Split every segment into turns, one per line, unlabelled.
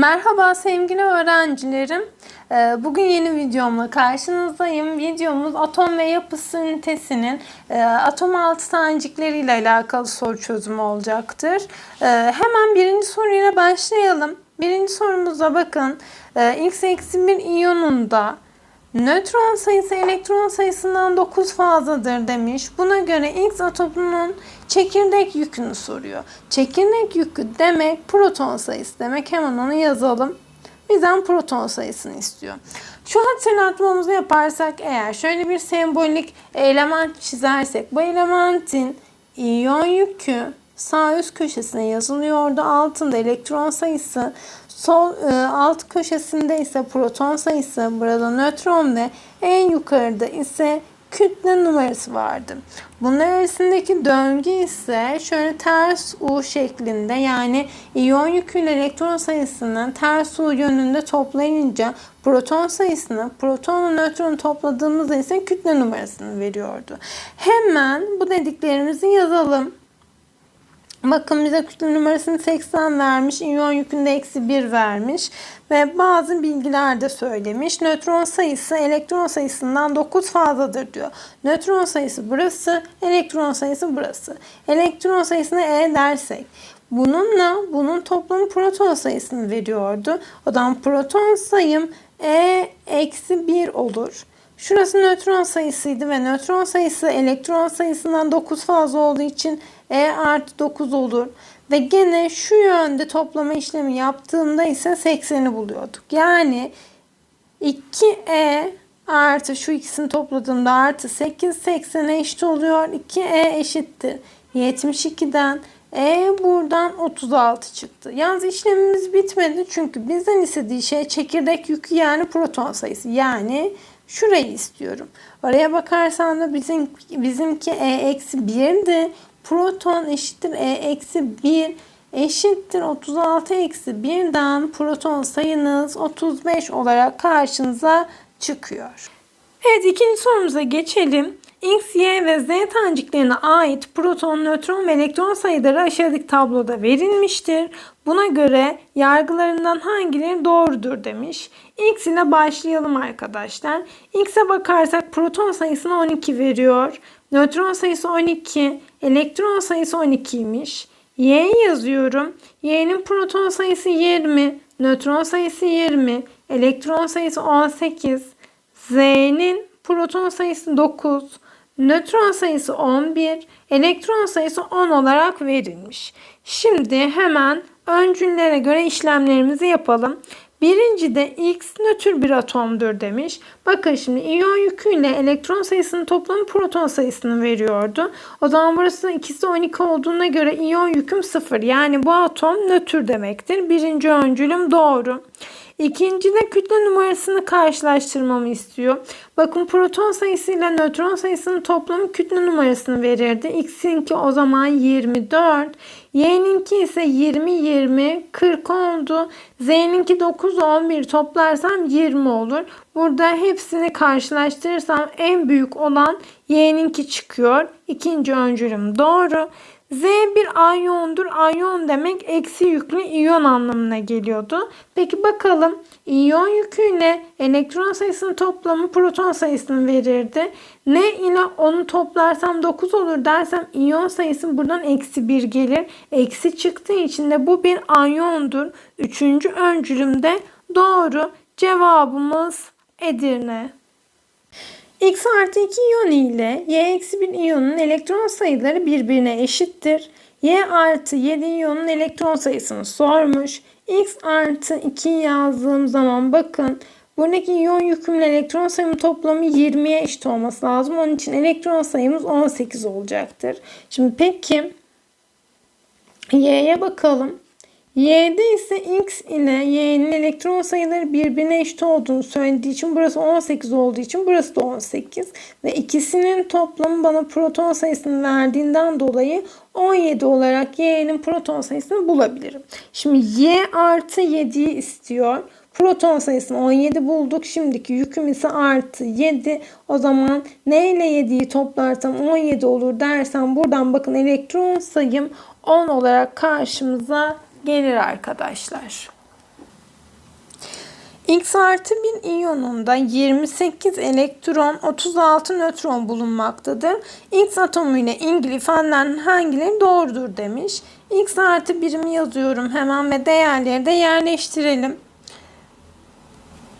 Merhaba sevgili öğrencilerim. Ee, Bugün yeni videomla karşınızdayım. Videomuz atom ve yapısı ünitesinin e, atom altı tanecikleriyle alakalı soru çözümü olacaktır. Ee, Hemen birinci soruyla başlayalım. Birinci sorumuza bakın. Ee, X eksi bir iyonunda nötron sayısı elektron sayısından 9 fazladır demiş. Buna göre X atomunun çekirdek yükünü soruyor. Çekirdek yükü demek proton sayısı demek. Hemen onu yazalım. Bizden proton sayısını istiyor. Şu hatırlatmamızı yaparsak eğer şöyle bir sembolik element çizersek bu elementin iyon yükü sağ üst köşesine yazılıyordu. Altında elektron sayısı, sol e, alt köşesinde ise proton sayısı, burada nötron ve en yukarıda ise kütle numarası vardı. Bunlar arasındaki döngü ise şöyle ters U şeklinde yani iyon yüküyle elektron sayısını ters U yönünde toplayınca proton sayısını proton nötronu topladığımızda ise kütle numarasını veriyordu. Hemen bu dediklerimizi yazalım. Bakın bize kütle numarasını 80 vermiş. İyon yükünde eksi 1 vermiş. Ve bazı bilgiler de söylemiş. Nötron sayısı elektron sayısından 9 fazladır diyor. Nötron sayısı burası. Elektron sayısı burası. Elektron sayısına E dersek. Bununla bunun toplamı proton sayısını veriyordu. O zaman proton sayım E eksi 1 olur. Şurası nötron sayısıydı ve nötron sayısı elektron sayısından 9 fazla olduğu için E artı 9 olur. Ve gene şu yönde toplama işlemi yaptığımda ise 80'i buluyorduk. Yani 2E artı şu ikisini topladığımda artı 8 80'e eşit oluyor. 2E eşittir. 72'den E buradan 36 çıktı. Yalnız işlemimiz bitmedi çünkü bizden istediği şey çekirdek yükü yani proton sayısı. Yani şurayı istiyorum. Oraya bakarsan da bizim bizimki E eksi 1'di. Proton eşittir E eksi 1 eşittir 36 eksi 1'den proton sayınız 35 olarak karşınıza çıkıyor. Evet ikinci sorumuza geçelim. X, Y ve Z taneciklerine ait proton, nötron ve elektron sayıları aşağıdaki tabloda verilmiştir. Buna göre yargılarından hangileri doğrudur demiş. X ile başlayalım arkadaşlar. X'e bakarsak proton sayısını 12 veriyor. Nötron sayısı 12, elektron sayısı 12'ymiş. Y yazıyorum. Y'nin proton sayısı 20, nötron sayısı 20, elektron sayısı 18, Z'nin proton sayısı 9, nötron sayısı 11, elektron sayısı 10 olarak verilmiş. Şimdi hemen öncüllere göre işlemlerimizi yapalım. Birinci de X nötr bir atomdur demiş. Bakın şimdi iyon yüküyle elektron sayısının toplamı proton sayısını veriyordu. O zaman burası ikisi 12 olduğuna göre iyon yüküm 0. Yani bu atom nötr demektir. Birinci öncülüm doğru. İkinci de kütle numarasını karşılaştırmamı istiyor. Bakın proton sayısı ile nötron sayısının toplamı kütle numarasını verirdi. X'inki o zaman 24. Y'ninki ise 20, 20, 40 oldu. Z'ninki 9, 11 toplarsam 20 olur. Burada hepsini karşılaştırırsam en büyük olan Y'ninki çıkıyor. İkinci öncülüm doğru. Z bir anyondur. Anyon demek eksi yüklü iyon anlamına geliyordu. Peki bakalım iyon yüküyle elektron sayısının toplamı proton sayısını verirdi. Ne ile onu toplarsam 9 olur dersem iyon sayısı buradan eksi 1 gelir. Eksi çıktığı için de bu bir anyondur. Üçüncü öncülümde doğru. Cevabımız Edirne. X artı 2 iyon ile Y eksi 1 iyonun elektron sayıları birbirine eşittir. Y artı 7 iyonun elektron sayısını sormuş. X artı 2 yazdığım zaman bakın buradaki iyon yükümle elektron sayımı toplamı 20'ye eşit olması lazım. Onun için elektron sayımız 18 olacaktır. Şimdi peki Y'ye bakalım. Y'de ise X ile Y'nin elektron sayıları birbirine eşit olduğunu söylediği için burası 18 olduğu için burası da 18 ve ikisinin toplamı bana proton sayısını verdiğinden dolayı 17 olarak Y'nin proton sayısını bulabilirim. Şimdi Y artı 7'yi istiyor. Proton sayısını 17 bulduk. Şimdiki yüküm ise artı 7. O zaman ne ile 7'yi toplarsam 17 olur dersem buradan bakın elektron sayım 10 olarak karşımıza gelir arkadaşlar. X artı bir iyonunda 28 elektron 36 nötron bulunmaktadır. X atomu ile ilgili ifadelerden hangileri doğrudur demiş. X artı birimi yazıyorum hemen ve değerleri de yerleştirelim.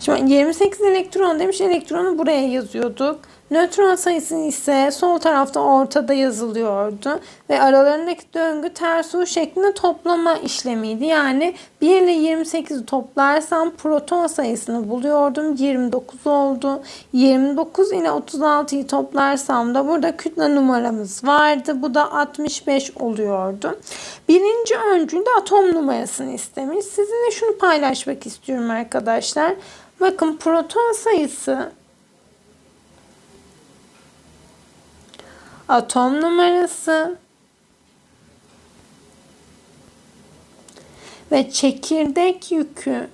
Şimdi 28 elektron demiş. Elektronu buraya yazıyorduk. Nötron sayısı ise sol tarafta ortada yazılıyordu. Ve aralarındaki döngü ters U şeklinde toplama işlemiydi. Yani 1 ile 28'i toplarsam proton sayısını buluyordum. 29 oldu. 29 ile 36'yı toplarsam da burada kütle numaramız vardı. Bu da 65 oluyordu. Birinci öncülde atom numarasını istemiş. Sizinle şunu paylaşmak istiyorum arkadaşlar. Bakın proton sayısı atom numarası ve çekirdek yükü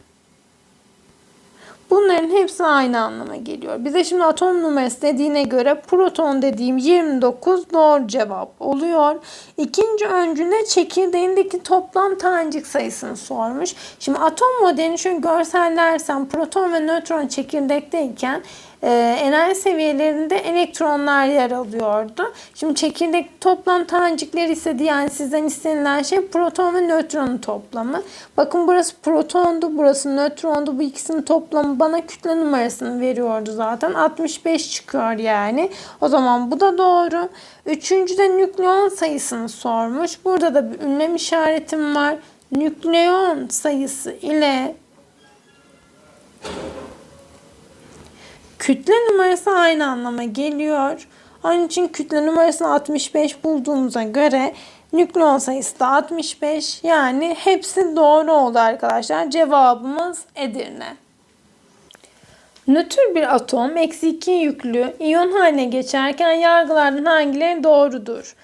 Bunların hepsi aynı anlama geliyor. Bize şimdi atom numarası dediğine göre proton dediğim 29 doğru cevap oluyor. İkinci öncüne çekirdeğindeki toplam tanecik sayısını sormuş. Şimdi atom modelini şöyle görsellersem proton ve nötron çekirdekteyken e, enerji seviyelerinde elektronlar yer alıyordu. Şimdi çekirdek toplam tanecikleri istedi yani sizden istenilen şey proton ve nötronun toplamı. Bakın burası protondu, burası nötrondu. Bu ikisinin toplamı bana kütle numarasını veriyordu zaten. 65 çıkıyor yani. O zaman bu da doğru. Üçüncüde nükleon sayısını sormuş. Burada da bir ünlem işaretim var. Nükleon sayısı ile Kütle numarası aynı anlama geliyor. Onun için kütle numarasını 65 bulduğumuza göre nükleon sayısı da 65. Yani hepsi doğru oldu arkadaşlar. Cevabımız Edirne. Nötr bir atom eksi 2 yüklü iyon haline geçerken yargılardan hangileri doğrudur?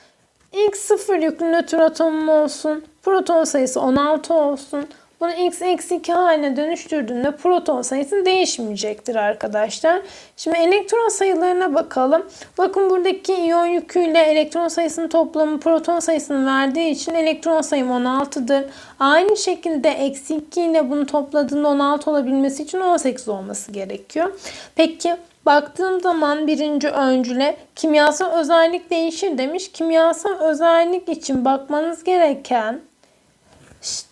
X sıfır yüklü nötr atomum olsun. Proton sayısı 16 olsun. Bunu x eksi 2 haline dönüştürdüğünde proton sayısı değişmeyecektir arkadaşlar. Şimdi elektron sayılarına bakalım. Bakın buradaki iyon yüküyle elektron sayısının toplamı proton sayısını verdiği için elektron sayım 16'dır. Aynı şekilde eksi 2 ile bunu topladığında 16 olabilmesi için 18 olması gerekiyor. Peki Baktığım zaman birinci öncüle kimyasal özellik değişir demiş. Kimyasal özellik için bakmanız gereken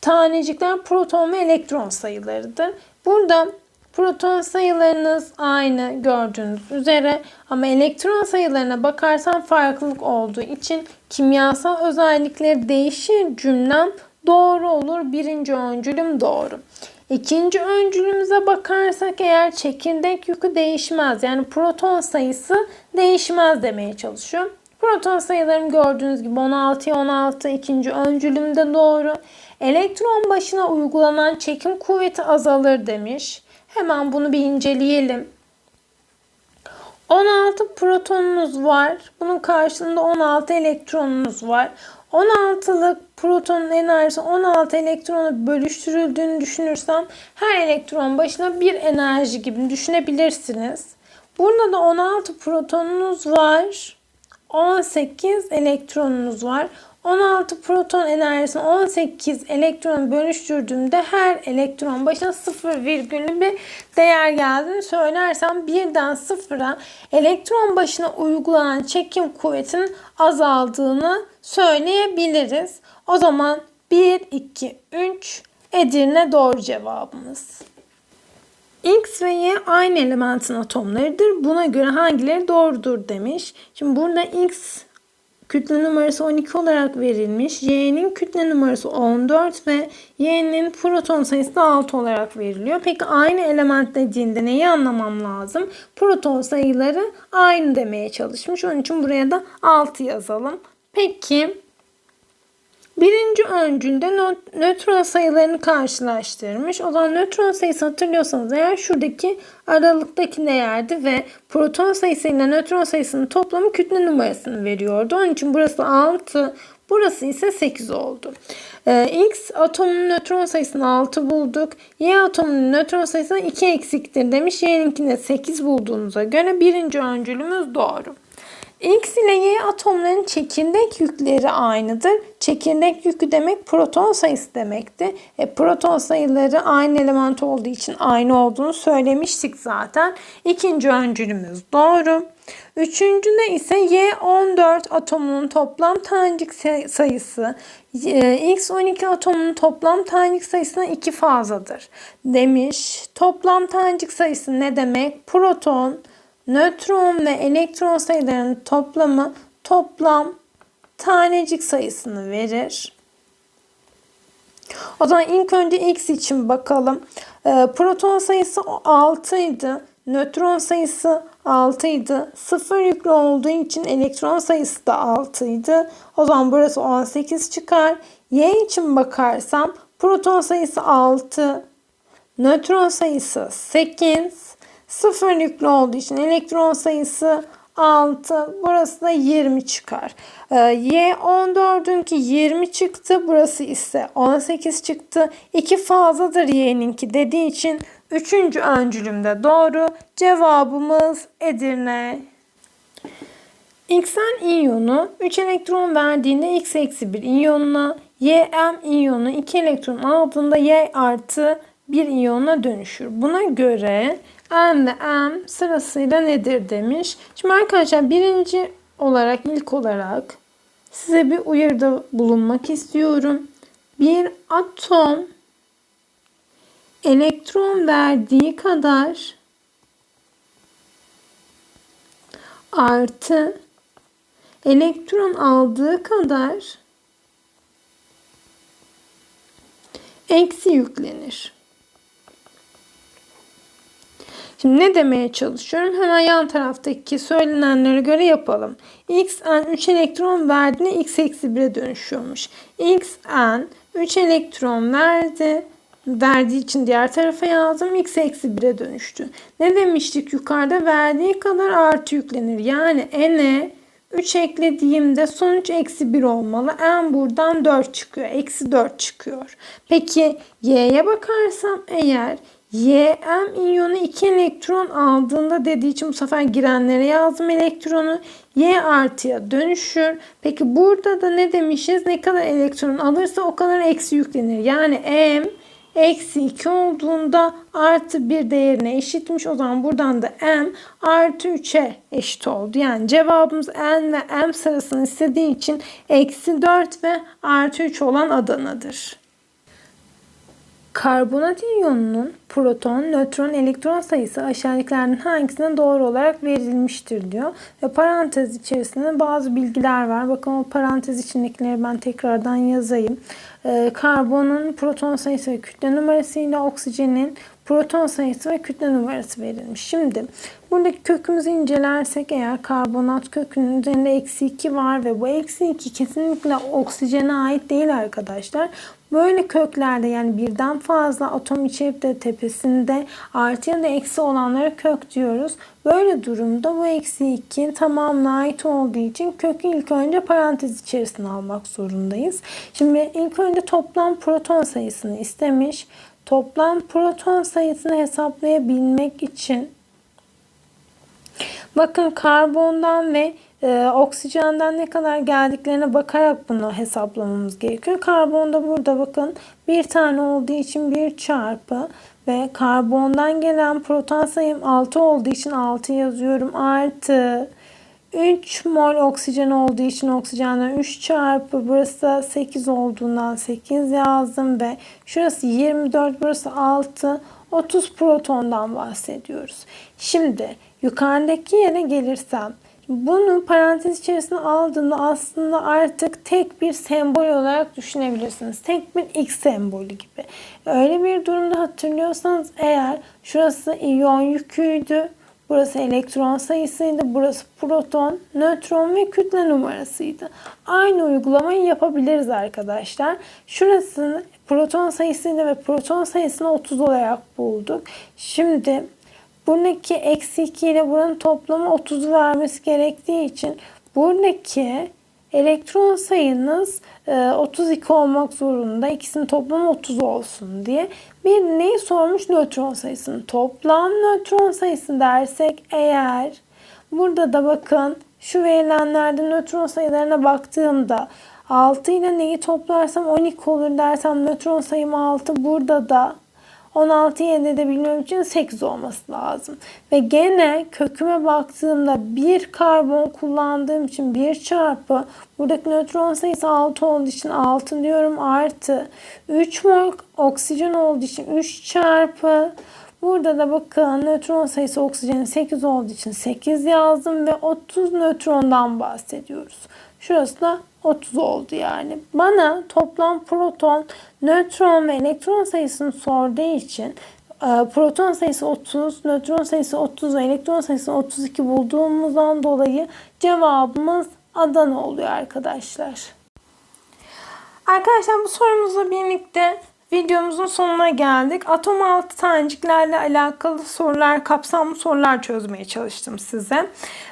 tanecikler proton ve elektron sayılarıdır. Burada proton sayılarınız aynı gördüğünüz üzere ama elektron sayılarına bakarsan farklılık olduğu için kimyasal özellikleri değişir cümlem doğru olur. Birinci öncülüm doğru. İkinci öncülümüze bakarsak eğer çekirdek yükü değişmez. Yani proton sayısı değişmez demeye çalışıyor. Proton sayılarım gördüğünüz gibi 16'ya 16 ikinci öncülümde doğru. Elektron başına uygulanan çekim kuvveti azalır demiş. Hemen bunu bir inceleyelim. 16 protonunuz var. Bunun karşılığında 16 elektronunuz var. 16'lık protonun enerjisi 16 elektrona bölüştürüldüğünü düşünürsem her elektron başına bir enerji gibi düşünebilirsiniz. Burada da 16 protonunuz var. 18 elektronunuz var. 16 proton enerjisini 18 elektron bölüştürdüğümde her elektron başına 0 virgülü bir değer geldiğini söylersem birden sıfıra elektron başına uygulanan çekim kuvvetinin azaldığını söyleyebiliriz. O zaman 1, 2, 3 Edirne doğru cevabımız. X ve Y aynı elementin atomlarıdır. Buna göre hangileri doğrudur demiş. Şimdi burada X kütle numarası 12 olarak verilmiş. Y'nin kütle numarası 14 ve Y'nin proton sayısı da 6 olarak veriliyor. Peki aynı element dediğinde neyi anlamam lazım? Proton sayıları aynı demeye çalışmış. Onun için buraya da 6 yazalım. Peki Birinci öncülde nötron sayılarını karşılaştırmış. O zaman nötron sayısı hatırlıyorsanız eğer şuradaki aralıktaki değerdi ve proton sayısı ile nötron sayısının toplamı kütle numarasını veriyordu. Onun için burası 6, burası ise 8 oldu. Ee, X atomunun nötron sayısını 6 bulduk. Y atomunun nötron sayısını 2 eksiktir demiş. Y'ninkinde 8 bulduğunuza göre birinci öncülümüz doğru. X ile Y atomların çekirdek yükleri aynıdır. Çekirdek yükü demek proton sayısı demekti. E, proton sayıları aynı element olduğu için aynı olduğunu söylemiştik zaten. İkinci öncülümüz doğru. Üçüncüde ise Y14 atomunun toplam tanecik sayısı e, X12 atomunun toplam tanecik sayısına iki fazladır demiş. Toplam tanecik sayısı ne demek? Proton, nötron ve elektron sayılarının toplamı toplam tanecik sayısını verir. O zaman ilk önce x için bakalım. E, proton sayısı 6 idi. Nötron sayısı 6 idi. 0 yüklü olduğu için elektron sayısı da 6 idi. O zaman burası 18 çıkar. Y için bakarsam proton sayısı 6. Nötron sayısı 8. 0 yüklü olduğu için elektron sayısı 6. Burası da 20 çıkar. Ee, y 14'ünki 20 çıktı. Burası ise 18 çıktı. 2 fazladır y'ninki dediği için 3. öncülümde doğru. Cevabımız Edirne. Xn iyonu 3 elektron verdiğinde X eksi 1 iyonuna, Ym iyonu 2 elektron aldığında Y artı 1 iyona dönüşür. Buna göre N ve M sırasıyla nedir demiş. Şimdi arkadaşlar birinci olarak ilk olarak size bir uyarıda bulunmak istiyorum. Bir atom elektron verdiği kadar artı elektron aldığı kadar eksi yüklenir. Şimdi ne demeye çalışıyorum? Hemen yan taraftaki söylenenlere göre yapalım. X n 3 elektron verdiğinde x eksi 1'e dönüşüyormuş. X n 3 elektron verdi. Verdiği için diğer tarafa yazdım. X eksi 1'e dönüştü. Ne demiştik yukarıda? Verdiği kadar artı yüklenir. Yani n'e 3 eklediğimde sonuç eksi 1 olmalı. n buradan 4 çıkıyor. Eksi 4 çıkıyor. Peki y'ye bakarsam eğer Ym iyonu 2 elektron aldığında dediği için bu sefer girenlere yazdım elektronu. Y artıya dönüşür. Peki burada da ne demişiz? Ne kadar elektron alırsa o kadar eksi yüklenir. Yani M eksi 2 olduğunda artı 1 değerine eşitmiş. O zaman buradan da M artı 3'e eşit oldu. Yani cevabımız N ve M sırasını istediği için eksi 4 ve artı 3 olan Adana'dır. Karbonat iyonunun proton, nötron, elektron sayısı aşağıdakilerden hangisine doğru olarak verilmiştir diyor. Ve parantez içerisinde bazı bilgiler var. Bakın o parantez içindekileri ben tekrardan yazayım. Ee, karbonun proton sayısı ve kütle numarası ile oksijenin proton sayısı ve kütle numarası verilmiş. Şimdi buradaki kökümüzü incelersek eğer karbonat kökünün üzerinde eksi 2 var ve bu eksi 2 kesinlikle oksijene ait değil arkadaşlar. Böyle köklerde yani birden fazla atom içerip de tepesinde artı ya da eksi olanlara kök diyoruz. Böyle durumda bu eksi 2 tamamına ait olduğu için kökü ilk önce parantez içerisine almak zorundayız. Şimdi ilk önce toplam proton sayısını istemiş. Toplam proton sayısını hesaplayabilmek için bakın karbondan ve e, oksijenden ne kadar geldiklerine bakarak bunu hesaplamamız gerekiyor. Karbonda burada bakın bir tane olduğu için bir çarpı ve karbondan gelen proton sayım 6 olduğu için 6 yazıyorum. Artı 3 mol oksijen olduğu için oksijenden 3 çarpı burası da 8 olduğundan 8 yazdım ve şurası 24 burası 6 30 protondan bahsediyoruz. Şimdi yukarıdaki yere gelirsem bunu parantez içerisine aldığında aslında artık tek bir sembol olarak düşünebilirsiniz. Tek bir X sembolü gibi. Öyle bir durumda hatırlıyorsanız eğer şurası iyon yüküydü. Burası elektron sayısıydı. Burası proton, nötron ve kütle numarasıydı. Aynı uygulamayı yapabiliriz arkadaşlar. Şurasını proton sayısıydı ve proton sayısını 30 olarak bulduk. Şimdi Buradaki eksi 2 ile buranın toplamı 30 vermesi gerektiği için buradaki elektron sayınız 32 e, olmak zorunda. İkisinin toplamı 30 olsun diye. Bir neyi sormuş? Nötron sayısını. Toplam nötron sayısı dersek eğer burada da bakın şu verilenlerde nötron sayılarına baktığımda 6 ile neyi toplarsam 12 olur dersem nötron sayım 6 burada da 16'yı elde edebilmem için 8 olması lazım. Ve gene köküme baktığımda bir karbon kullandığım için 1 çarpı buradaki nötron sayısı 6 olduğu için 6 diyorum artı 3 mol oksijen olduğu için 3 çarpı Burada da bakın nötron sayısı oksijenin 8 olduğu için 8 yazdım ve 30 nötrondan bahsediyoruz. Şurası da 30 oldu yani. Bana toplam proton, nötron ve elektron sayısını sorduğu için e, proton sayısı 30, nötron sayısı 30 ve elektron sayısı 32 bulduğumuzdan dolayı cevabımız Adana oluyor arkadaşlar. Arkadaşlar bu sorumuzla birlikte videomuzun sonuna geldik. Atom altı taneciklerle alakalı sorular, kapsamlı sorular çözmeye çalıştım size.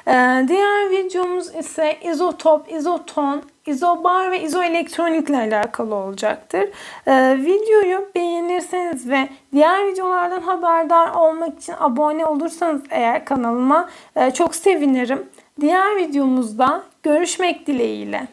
Ee, diğer videomuz ise izotop, izoton, izobar ve izoelektronikle alakalı olacaktır. Ee, videoyu beğenirseniz ve diğer videolardan haberdar olmak için abone olursanız eğer kanalıma e, çok sevinirim. Diğer videomuzda görüşmek dileğiyle.